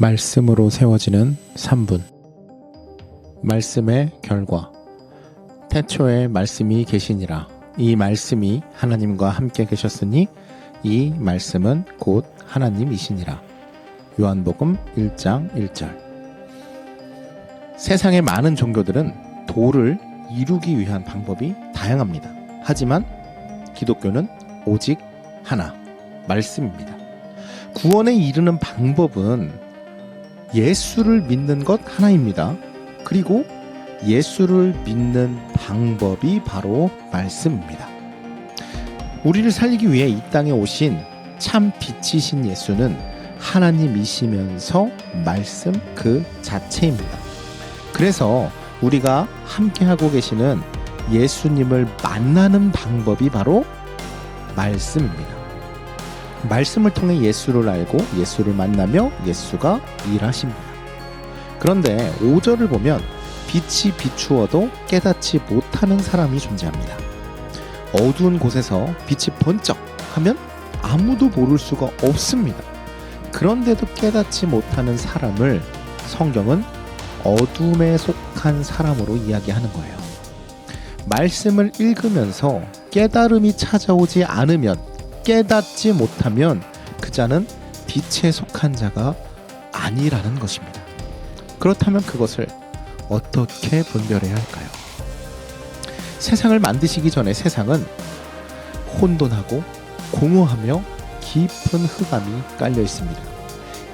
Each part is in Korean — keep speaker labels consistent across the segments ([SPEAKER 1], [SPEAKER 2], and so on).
[SPEAKER 1] 말씀으로 세워지는 3분. 말씀의 결과. 태초에 말씀이 계시니라. 이 말씀이 하나님과 함께 계셨으니 이 말씀은 곧 하나님이시니라. 요한복음 1장 1절. 세상의 많은 종교들은 도를 이루기 위한 방법이 다양합니다. 하지만 기독교는 오직 하나, 말씀입니다. 구원에 이르는 방법은 예수를 믿는 것 하나입니다. 그리고 예수를 믿는 방법이 바로 말씀입니다. 우리를 살리기 위해 이 땅에 오신 참 빛이신 예수는 하나님이시면서 말씀 그 자체입니다. 그래서 우리가 함께하고 계시는 예수님을 만나는 방법이 바로 말씀입니다. 말씀을 통해 예수를 알고 예수를 만나며 예수가 일하십니다. 그런데 5절을 보면 빛이 비추어도 깨닫지 못하는 사람이 존재합니다. 어두운 곳에서 빛이 번쩍 하면 아무도 모를 수가 없습니다. 그런데도 깨닫지 못하는 사람을 성경은 어둠에 속한 사람으로 이야기하는 거예요. 말씀을 읽으면서 깨달음이 찾아오지 않으면 깨닫지 못하면 그 자는 빛에 속한 자가 아니라는 것입니다. 그렇다면 그것을 어떻게 분별해야 할까요? 세상을 만드시기 전에 세상은 혼돈하고 공허하며 깊은 흑암이 깔려 있습니다.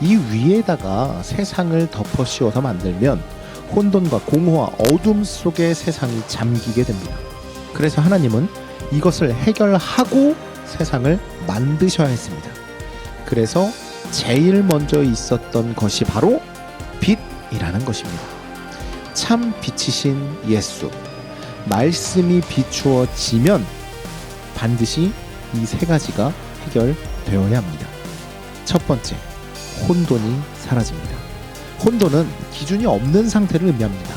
[SPEAKER 1] 이 위에다가 세상을 덮어 씌워서 만들면 혼돈과 공허와 어둠 속에 세상이 잠기게 됩니다. 그래서 하나님은 이것을 해결하고 세상을 만드셔야 했습니다. 그래서 제일 먼저 있었던 것이 바로 빛이라는 것입니다. 참 빛이신 예수. 말씀이 비추어지면 반드시 이 세 가지가 해결되어야 합니다. 첫 번째, 혼돈이 사라집니다. 혼돈은 기준이 없는 상태를 의미합니다.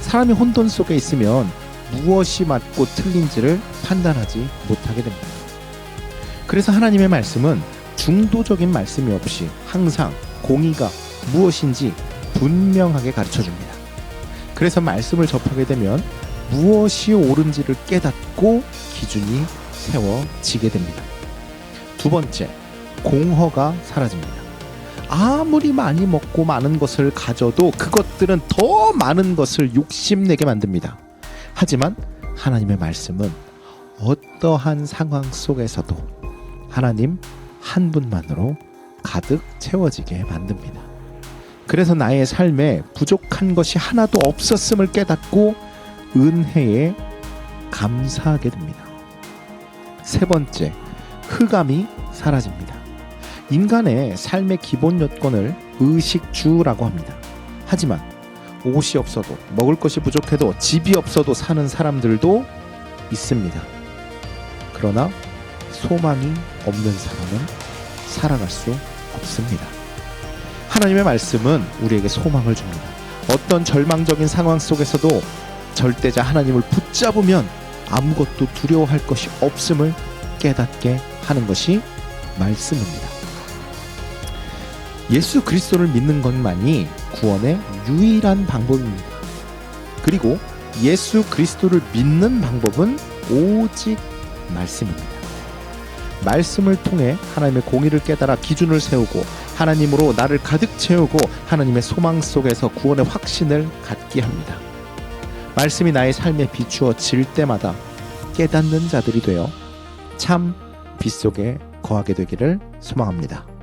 [SPEAKER 1] 사람이 혼돈 속에 있으면 무엇이 맞고 틀린지를 판단하지 못하게 됩니다. 그래서 하나님의 말씀은 중도적인 말씀이 없이 항상 공의가 무엇인지 분명하게 가르쳐 줍니다. 그래서 말씀을 접하게 되면 무엇이 옳은지를 깨닫고 기준이 세워지게 됩니다. 두 번째, 공허가 사라집니다. 아무리 많이 먹고 많은 것을 가져도 그것들은 더 많은 것을 욕심내게 만듭니다. 하지만 하나님의 말씀은 어떠한 상황 속에서도 하나님 한 분만으로 가득 채워지게 만듭니다. 그래서 나의 삶에 부족한 것이 하나도 없었음을 깨닫고 은혜에 감사하게 됩니다. 세 번째, 흑암이 사라집니다. 인간의 삶의 기본 여건을 의식주라고 합니다. 하지만 옷이 없어도 먹을 것이 부족해도 집이 없어도 사는 사람들도 있습니다. 그러나 소망이 없는 사람은 살아갈 수 없습니다. 하나님의 말씀은 우리에게 소망을 줍니다. 어떤 절망적인 상황 속에서도 절대자 하나님을 붙잡으면 아무것도 두려워할 것이 없음을 깨닫게 하는 것이 말씀입니다. 예수 그리스도를 믿는 것만이 구원의 유일한 방법입니다. 그리고 예수 그리스도를 믿는 방법은 오직 말씀입니다. 말씀을 통해 하나님의 공의를 깨달아 기준을 세우고 하나님으로 나를 가득 채우고 하나님의 소망 속에서 구원의 확신을 갖게 합니다. 말씀이 나의 삶에 비추어질 때마다 깨닫는 자들이 되어 참 빛 속에 거하게 되기를 소망합니다.